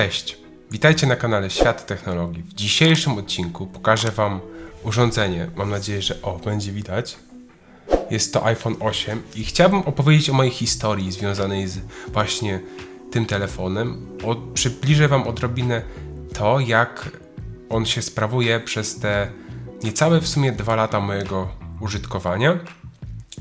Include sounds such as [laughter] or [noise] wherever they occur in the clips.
Cześć, witajcie na kanale Świat Technologii. W dzisiejszym odcinku pokażę Wam urządzenie. Mam nadzieję, że o, będzie widać. Jest to iPhone 8 i chciałbym opowiedzieć o mojej historii związanej z właśnie tym telefonem. O, przybliżę Wam odrobinę to, jak on się sprawuje przez te niecałe w sumie dwa lata mojego użytkowania.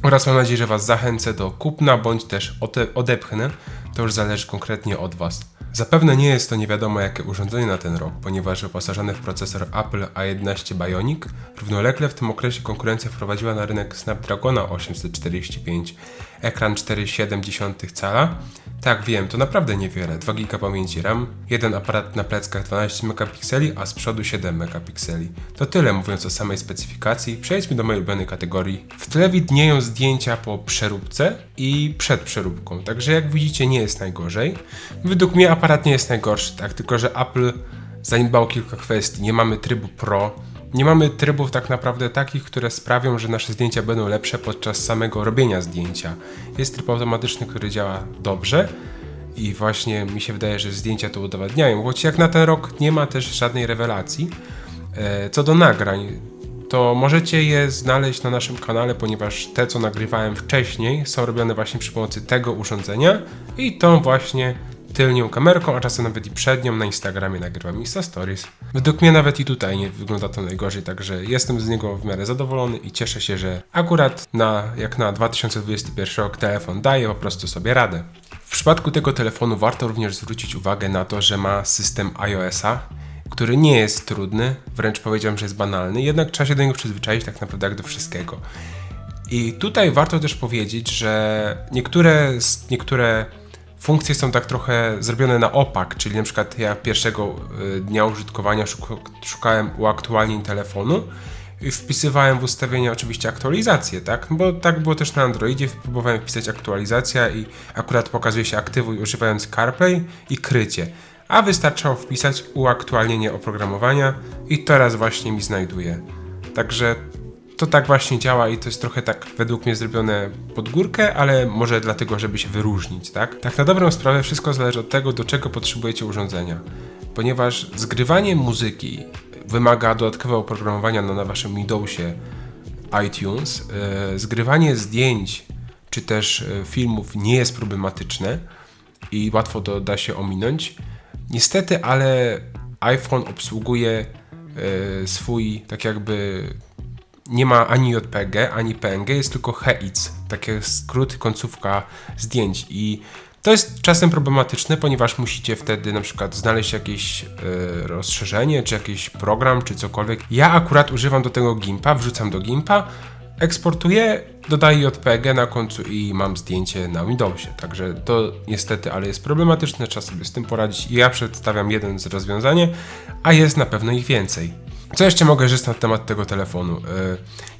Oraz mam nadzieję, że Was zachęcę do kupna bądź też ode- odepchnę. To już zależy konkretnie od Was. Zapewne nie jest to nie wiadomo jakie urządzenie na ten rok, ponieważ wyposażone w procesor Apple A11 Bionic, równolegle w tym okresie konkurencja wprowadziła na rynek Snapdragona 845, ekran 4,7 cala. Tak, wiem, to naprawdę niewiele. 2 GB pamięci RAM, jeden aparat na pleckach 12 megapikseli, a z przodu 7 megapikseli. To tyle mówiąc o samej specyfikacji. Przejdźmy do mojej ulubionej kategorii. W tle widnieją zdjęcia po przeróbce i przed przeróbką, także jak widzicie nie jest najgorzej. Według mnie aparat nie jest najgorszy, tak, tylko że Apple zaniedbało kilka kwestii. Nie mamy trybu Pro, nie mamy trybów tak naprawdę takich, które sprawią, że nasze zdjęcia będą lepsze podczas samego robienia zdjęcia. Jest tryb automatyczny, który działa dobrze i właśnie mi się wydaje, że zdjęcia to udowadniają, choć jak na ten rok nie ma też żadnej rewelacji. E, Co do nagrań, to możecie je znaleźć na naszym kanale, ponieważ te, co nagrywałem wcześniej, są robione właśnie przy pomocy tego urządzenia i tą właśnie tylnią kamerką, a czasem nawet i przednią na Instagramie nagrywam Insta Stories. Według mnie nawet i tutaj nie wygląda to najgorzej, także jestem z niego w miarę zadowolony i cieszę się, że akurat na, jak na 2021 rok telefon daje po prostu sobie radę. W przypadku tego telefonu warto również zwrócić uwagę na to, że ma system iOS-a, który nie jest trudny, wręcz powiedziałbym, że jest banalny, jednak trzeba się do niego przyzwyczaić tak naprawdę jak do wszystkiego. I tutaj warto też powiedzieć, że niektóre, niektóre funkcje są tak trochę zrobione na opak, czyli na przykład ja pierwszego y, dnia użytkowania szuka- szukałem uaktualnień telefonu i wpisywałem w ustawienia oczywiście aktualizację, tak? Bo tak było też na Androidzie, próbowałem wpisać aktualizacja i akurat pokazuje się aktywuj używając CarPlay i krycie. A wystarczało wpisać uaktualnienie oprogramowania i teraz właśnie mi znajduje. Także to tak właśnie działa i to jest trochę tak według mnie zrobione pod górkę, ale może dlatego, żeby się wyróżnić, tak? Tak na dobrą sprawę wszystko zależy od tego, do czego potrzebujecie urządzenia. Ponieważ zgrywanie muzyki wymaga dodatkowego oprogramowania na, na waszym Windowsie iTunes, e, zgrywanie zdjęć czy też e, filmów nie jest problematyczne i łatwo to da się ominąć. Niestety, ale iPhone obsługuje e, swój tak jakby nie ma ani JPG, ani PNG, jest tylko HEIC, taki skrót, końcówka zdjęć i to jest czasem problematyczne, ponieważ musicie wtedy na przykład znaleźć jakieś e, rozszerzenie, czy jakiś program, czy cokolwiek. Ja akurat używam do tego Gimpa, wrzucam do Gimpa, eksportuję, dodaję JPG na końcu i mam zdjęcie na Windowsie. Także to niestety, ale jest problematyczne, trzeba sobie z tym poradzić. Ja przedstawiam jeden z rozwiązań, a jest na pewno ich więcej. Co jeszcze mogę rzec na temat tego telefonu? Y,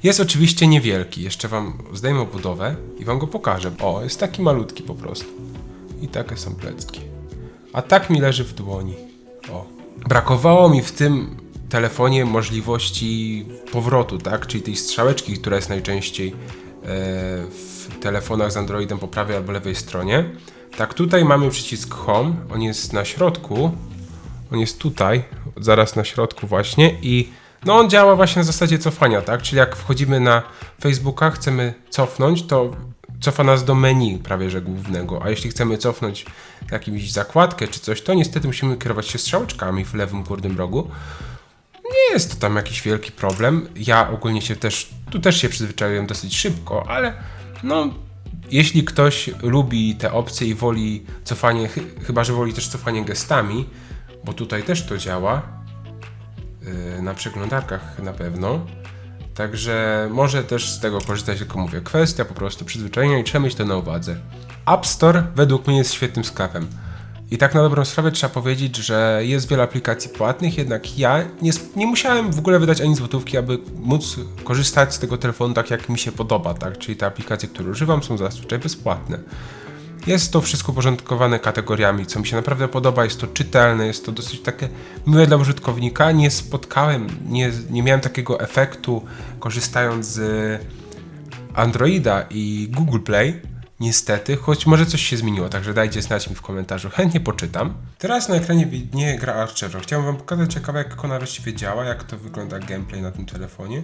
Jest oczywiście niewielki, jeszcze Wam zdejmę budowę i Wam go pokażę. O, jest taki malutki po prostu. I takie są plecki. A tak mi leży w dłoni. O. Brakowało mi w tym telefonie możliwości powrotu, tak? Czyli tej strzałeczki, która jest najczęściej e, w telefonach z Androidem po prawej albo lewej stronie. Tak, tutaj mamy przycisk Home, on jest na środku, on jest tutaj, zaraz na środku właśnie i no on działa właśnie na zasadzie cofania, tak? Czyli jak wchodzimy na Facebooka, chcemy cofnąć, to cofa nas do menu prawie że głównego, a jeśli chcemy cofnąć jakąś zakładkę czy coś, to niestety musimy kierować się strzałeczkami w lewym górnym rogu. Nie jest to tam jakiś wielki problem. Ja ogólnie się też, tu też się przyzwyczaiłem dosyć szybko, ale no, jeśli ktoś lubi te opcje i woli cofanie, chy- chyba że woli też cofanie gestami, bo tutaj też to działa, yy, na przeglądarkach na pewno. Także może też z tego korzystać, tylko mówię, kwestia po prostu przyzwyczajenia i trzeba mieć to na uwadze. App Store według mnie jest świetnym sklepem. I tak na dobrą sprawę trzeba powiedzieć, że jest wiele aplikacji płatnych, jednak ja nie, nie musiałem w ogóle wydać ani złotówki, aby móc korzystać z tego telefonu tak, jak mi się podoba, tak? Czyli te aplikacje, które używam, są zazwyczaj bezpłatne. Jest to wszystko porządkowane kategoriami, co mi się naprawdę podoba, jest to czytelne, jest to dosyć takie miłe dla użytkownika. Nie spotkałem, nie, nie miałem takiego efektu korzystając z Androida i Google Play, Niestety, choć może coś się zmieniło, także dajcie znać mi w komentarzu, chętnie poczytam. Teraz na ekranie widnieje gra Archero. Chciałem wam pokazać ciekawe jak ona właściwie działa, jak to wygląda gameplay na tym telefonie.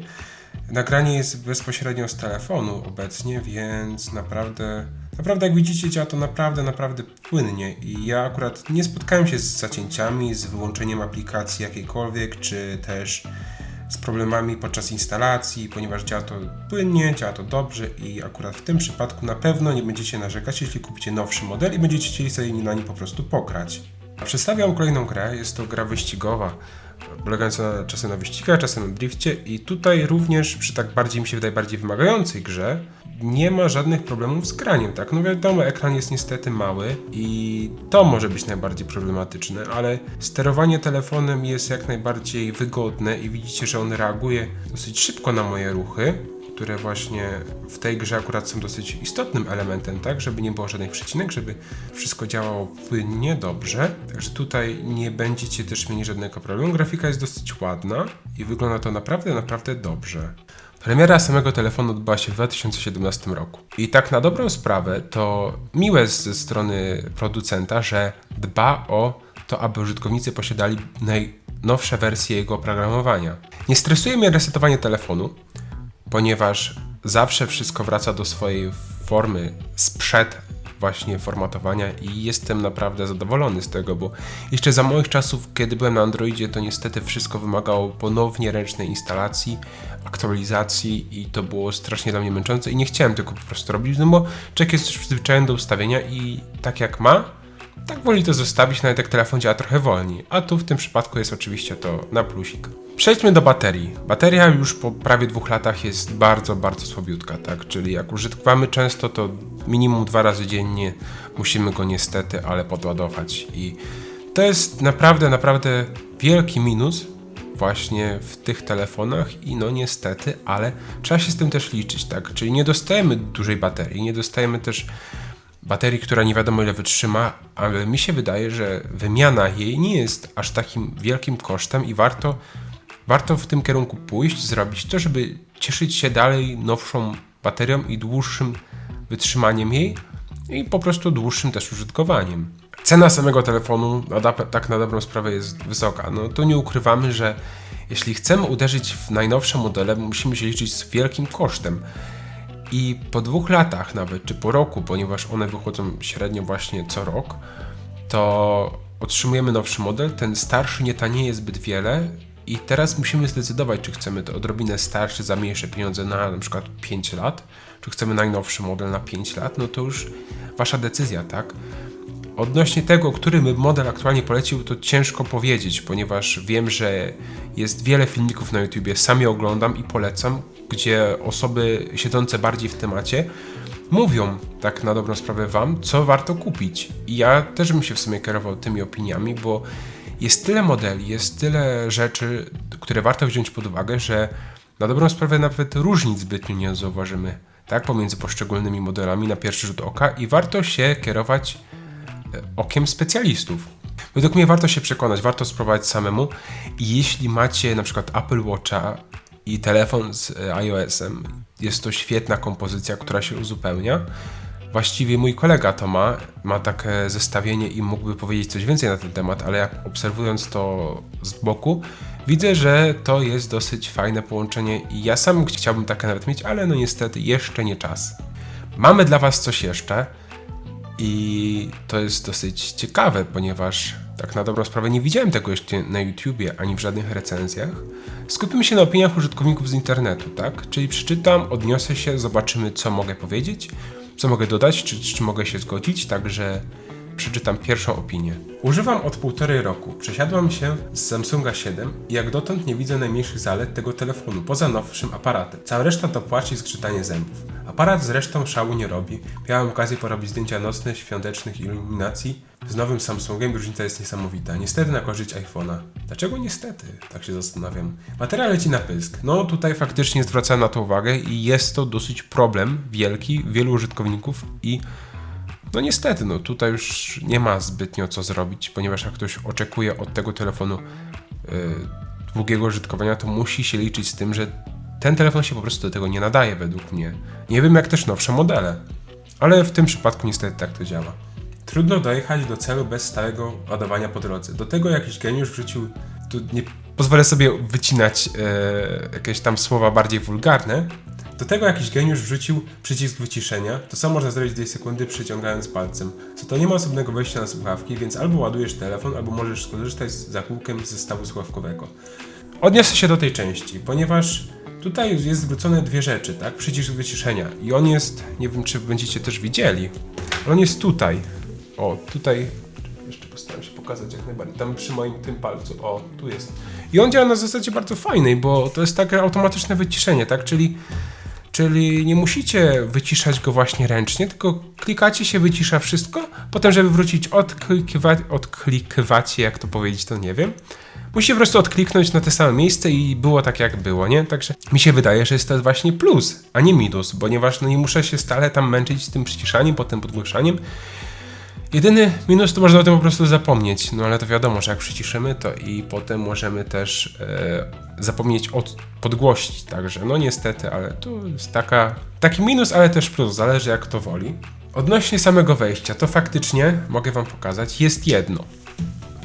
Nagranie jest bezpośrednio z telefonu obecnie, więc naprawdę, naprawdę jak widzicie działa to naprawdę, naprawdę płynnie i ja akurat nie spotkałem się z zacięciami, z wyłączeniem aplikacji jakiejkolwiek, czy też z problemami podczas instalacji, ponieważ działa to płynnie, działa to dobrze i akurat w tym przypadku na pewno nie będziecie narzekać, jeśli kupicie nowszy model i będziecie chcieli sobie na nim po prostu pokrać. Przedstawiam kolejną grę, jest to gra wyścigowa, polegająca czasem na wyścigach, czasem na drifcie i tutaj również przy tak bardziej mi się wydaje bardziej wymagającej grze nie ma żadnych problemów z graniem, tak? No wiadomo, ekran jest niestety mały i to może być najbardziej problematyczne, ale sterowanie telefonem jest jak najbardziej wygodne i widzicie, że on reaguje dosyć szybko na moje ruchy, które właśnie w tej grze akurat są dosyć istotnym elementem, tak? Żeby nie było żadnych przecinek, żeby wszystko działało płynnie, dobrze. Także tutaj nie będziecie też mieli żadnego problemu. Grafika jest dosyć ładna i wygląda to naprawdę, naprawdę dobrze. Premiera samego telefonu odbyła się w 2017 roku. I tak na dobrą sprawę to miłe ze strony producenta, że dba o to, aby użytkownicy posiadali najnowsze wersje jego oprogramowania. Nie stresuje mnie resetowanie telefonu, ponieważ zawsze wszystko wraca do swojej formy sprzed właśnie formatowania i jestem naprawdę zadowolony z tego, bo jeszcze za moich czasów, kiedy byłem na Androidzie, to niestety wszystko wymagało ponownie ręcznej instalacji, aktualizacji i to było strasznie dla mnie męczące i nie chciałem tego po prostu robić, no bo czek jest już przyzwyczajony do ustawienia i tak jak ma, tak woli to zostawić, nawet jak telefon działa trochę wolniej. A tu w tym przypadku jest oczywiście to na plusik. Przejdźmy do baterii. Bateria już po prawie dwóch latach jest bardzo, bardzo słabiutka, tak? Czyli jak używamy często, to minimum dwa razy dziennie musimy go niestety, ale podładować. I to jest naprawdę, naprawdę wielki minus właśnie w tych telefonach i no niestety, ale trzeba się z tym też liczyć, tak? Czyli nie dostajemy dużej baterii, nie dostajemy też baterii, która nie wiadomo ile wytrzyma, ale mi się wydaje, że wymiana jej nie jest aż takim wielkim kosztem i warto, warto w tym kierunku pójść, zrobić to, żeby cieszyć się dalej nowszą baterią i dłuższym wytrzymaniem jej i po prostu dłuższym też użytkowaniem. Cena samego telefonu, tak na dobrą sprawę, jest wysoka. No tu nie ukrywamy, że jeśli chcemy uderzyć w najnowsze modele, musimy się liczyć z wielkim kosztem. I po dwóch latach nawet, czy po roku, ponieważ one wychodzą średnio właśnie co rok, to otrzymujemy nowszy model. Ten starszy nie tanieje zbyt wiele i teraz musimy zdecydować, czy chcemy to odrobinę starszy za mniejsze pieniądze na na przykład 5 lat, czy chcemy najnowszy model na 5 lat, no to już wasza decyzja, tak? Odnośnie tego, który model aktualnie polecił, to ciężko powiedzieć, ponieważ wiem, że jest wiele filmików na YouTubie, sami oglądam i polecam, gdzie osoby siedzące bardziej w temacie mówią tak na dobrą sprawę wam, co warto kupić. I ja też bym się w sumie kierował tymi opiniami, bo jest tyle modeli, jest tyle rzeczy, które warto wziąć pod uwagę, że na dobrą sprawę nawet różnic zbytnio nie zauważymy tak, pomiędzy poszczególnymi modelami na pierwszy rzut oka i warto się kierować e, okiem specjalistów. Według mnie warto się przekonać, warto spróbować samemu i jeśli macie na przykład Apple Watcha i telefon z e, iOS-em, jest to świetna kompozycja, która się uzupełnia. Właściwie mój kolega to ma, ma takie zestawienie i mógłby powiedzieć coś więcej na ten temat, ale jak obserwując to z boku, widzę, że to jest dosyć fajne połączenie i ja sam chciałbym takie nawet mieć, ale no niestety jeszcze nie czas. Mamy dla Was coś jeszcze i to jest dosyć ciekawe, ponieważ tak na dobrą sprawę nie widziałem tego jeszcze na YouTubie ani w żadnych recenzjach. Skupimy się na opiniach użytkowników z internetu, tak? Czyli przeczytam, odniosę się, zobaczymy co mogę powiedzieć, co mogę dodać, czy, czy mogę się zgodzić, także przeczytam pierwszą opinię. Używam od półtorej roku. Przesiadłam się z Samsunga 7 i jak dotąd nie widzę najmniejszych zalet tego telefonu, poza nowszym aparatem. Cała reszta to płacz i zgrzytanie zębów. Aparat zresztą szału nie robi. Miałem okazję porobić zdjęcia nocne, świątecznych iluminacji. Z nowym Samsungiem różnica jest niesamowita. Niestety na korzyść iPhone'a. Dlaczego niestety? Tak się zastanawiam. Bateria leci na pysk. No tutaj faktycznie zwracałem na to uwagę i jest to dosyć problem wielki wielu użytkowników i no niestety, no tutaj już nie ma zbytnio co zrobić, ponieważ jak ktoś oczekuje od tego telefonu yy, długiego użytkowania, to musi się liczyć z tym, że ten telefon się po prostu do tego nie nadaje według mnie. Nie wiem jak też nowsze modele, Ale w tym przypadku niestety tak to działa. Trudno dojechać do celu bez stałego ładowania po drodze. Do tego jakiś geniusz wrzucił, tu nie pozwolę sobie wycinać e, jakieś tam słowa bardziej wulgarne. Do tego jakiś geniusz wrzucił przycisk wyciszenia. To samo można zrobić w 2 sekundy przyciągając palcem. Co to nie ma osobnego wejścia na słuchawki, więc albo ładujesz telefon, albo możesz skorzystać z zakółkiem z zestawu słuchawkowego. Odniosę się do tej części, ponieważ tutaj jest zwrócone dwie rzeczy, tak? Przycisk wyciszenia. I on jest, nie wiem czy będziecie też widzieli, ale on jest tutaj. O, tutaj. Jeszcze postaram się pokazać jak najbardziej. Tam przy moim tym palcu. O, tu jest. I on działa na zasadzie bardzo fajnej, bo to jest takie automatyczne wyciszenie, tak? Czyli, czyli nie musicie wyciszać go właśnie ręcznie, tylko klikacie się, wycisza wszystko. Potem, żeby wrócić, odklikiwać, odklikywacie, jak to powiedzieć, to nie wiem. Musicie po prostu odkliknąć na te same miejsce i było tak jak było, nie? Także mi się wydaje, że jest to właśnie plus, a nie minus, ponieważ no nie muszę się stale tam męczyć z tym przyciszaniem, potem podgłaszaniem. Jedyny minus to można o tym po prostu zapomnieć, no ale to wiadomo, że jak przyciszymy to i potem możemy też e, zapomnieć od, podgłosić, także no niestety, ale tu jest taka, taki minus, ale też plus, zależy jak to woli. Odnośnie samego wejścia, to faktycznie, mogę wam pokazać, jest jedno.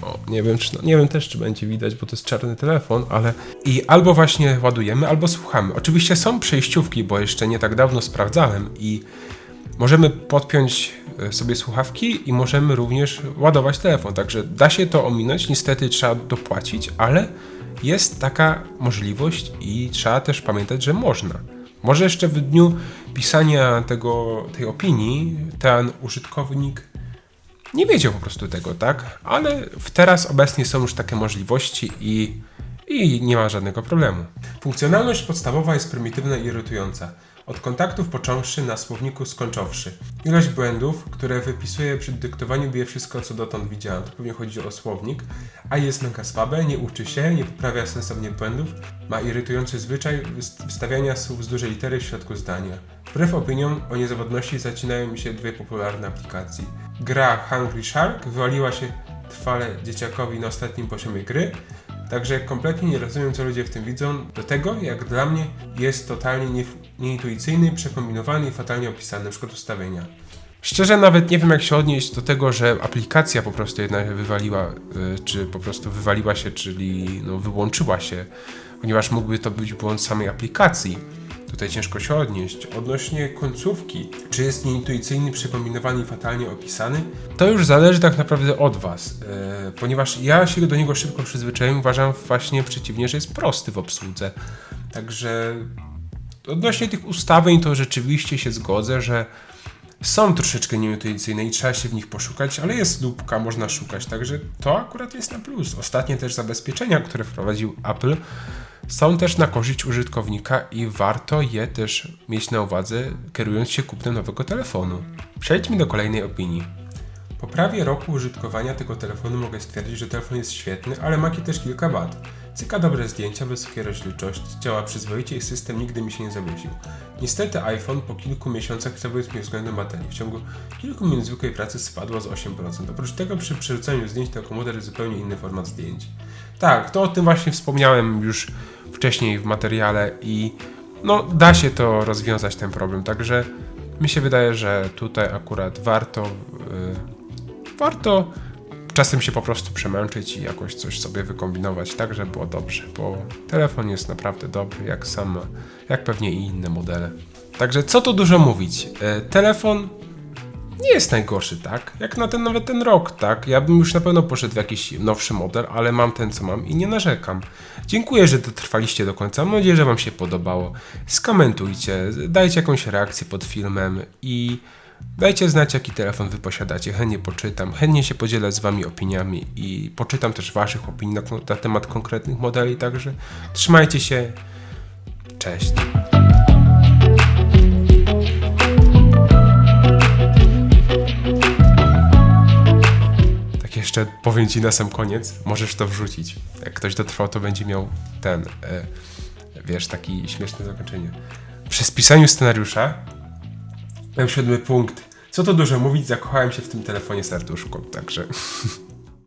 O, nie wiem, czy, no, nie wiem też, czy będzie widać, bo to jest czarny telefon, ale i albo właśnie ładujemy, albo słuchamy. Oczywiście są przejściówki, bo jeszcze nie tak dawno sprawdzałem i możemy podpiąć sobie słuchawki i możemy również ładować telefon. Także da się to ominąć, niestety trzeba dopłacić, ale jest taka możliwość i trzeba też pamiętać, że można. Może jeszcze w dniu pisania tego, tej opinii ten użytkownik nie wiedział po prostu tego, tak? Ale teraz obecnie są już takie możliwości i, i nie ma żadnego problemu. Funkcjonalność podstawowa jest prymitywna i irytująca. Od kontaktów począwszy na słowniku skończowszy. Ilość błędów, które wypisuje przy dyktowaniu bije wszystko, co dotąd widziałem. To pewnie chodzi o słownik. A jest mega słabe, nie uczy się, nie poprawia sensownie błędów, ma irytujący zwyczaj wstawiania słów z dużej litery w środku zdania. Wbrew opiniom o niezawodności zacinają mi się dwie popularne aplikacje. Gra Hungry Shark wywaliła się trwale dzieciakowi na ostatnim poziomie gry, Także kompletnie nie rozumiem, co ludzie w tym widzą. Do tego, jak dla mnie, jest totalnie nie, nieintuicyjny, przekombinowany i fatalnie opisany, przykład ustawienia. Szczerze nawet nie wiem, jak się odnieść do tego, że aplikacja po prostu jednak wywaliła, y, czy po prostu wywaliła się, czyli no, wyłączyła się, ponieważ mógłby to być błąd samej aplikacji. Tutaj ciężko się odnieść. Odnośnie końcówki, czy jest nieintuicyjny, przekombinowany i fatalnie opisany, to już zależy tak naprawdę od Was, e, ponieważ ja się do niego szybko przyzwyczaiłem, uważam właśnie przeciwnie, że jest prosty w obsłudze. Także odnośnie tych ustawień to rzeczywiście się zgodzę, że są troszeczkę nieintuicyjne i trzeba się w nich poszukać, ale jest lubka, można szukać, także to akurat jest na plus. Ostatnie też zabezpieczenia, które wprowadził Apple, są też na korzyść użytkownika i warto je też mieć na uwadze, kierując się kupnem nowego telefonu. Przejdźmy do kolejnej opinii. Po prawie roku użytkowania tego telefonu mogę stwierdzić, że telefon jest świetny, ale ma też kilka wad. Cyka dobre zdjęcia, wysokie rozdzielczości, działa przyzwoicie i system nigdy mi się nie zawiesił. Niestety iPhone po kilku miesiącach zawiódł mnie względem baterii. W ciągu kilku minut zwykłej pracy spadło z 8%. Oprócz tego przy przerzucaniu zdjęć to komputer jest zupełnie inny format zdjęć. Tak, to o tym właśnie wspomniałem już wcześniej w materiale i no da się to rozwiązać ten problem, także mi się wydaje, że tutaj akurat warto yy, warto czasem się po prostu przemęczyć i jakoś coś sobie wykombinować tak, żeby było dobrze, bo telefon jest naprawdę dobry, jak sam, jak pewnie i inne modele. Także co tu dużo mówić, yy, telefon nie jest najgorszy, tak? Jak na ten nawet ten rok, tak? Ja bym już na pewno poszedł w jakiś nowszy model, ale mam ten co mam i nie narzekam. Dziękuję, że dotrwaliście do końca. Mam nadzieję, że Wam się podobało. Skomentujcie, dajcie jakąś reakcję pod filmem i dajcie znać, jaki telefon Wy posiadacie. Chętnie poczytam, chętnie się podzielę z Wami opiniami i poczytam też Waszych opinii na, na temat konkretnych modeli. Także trzymajcie się. Cześć. Jeszcze powiem Ci na sam koniec, możesz to wrzucić. Jak ktoś dotrwał, to będzie miał ten, e, wiesz, taki śmieszne zakończenie. Przy spisaniu scenariusza miałem siódmy punkt. Co to dużo mówić, zakochałem się w tym telefonie serduszko, także [laughs]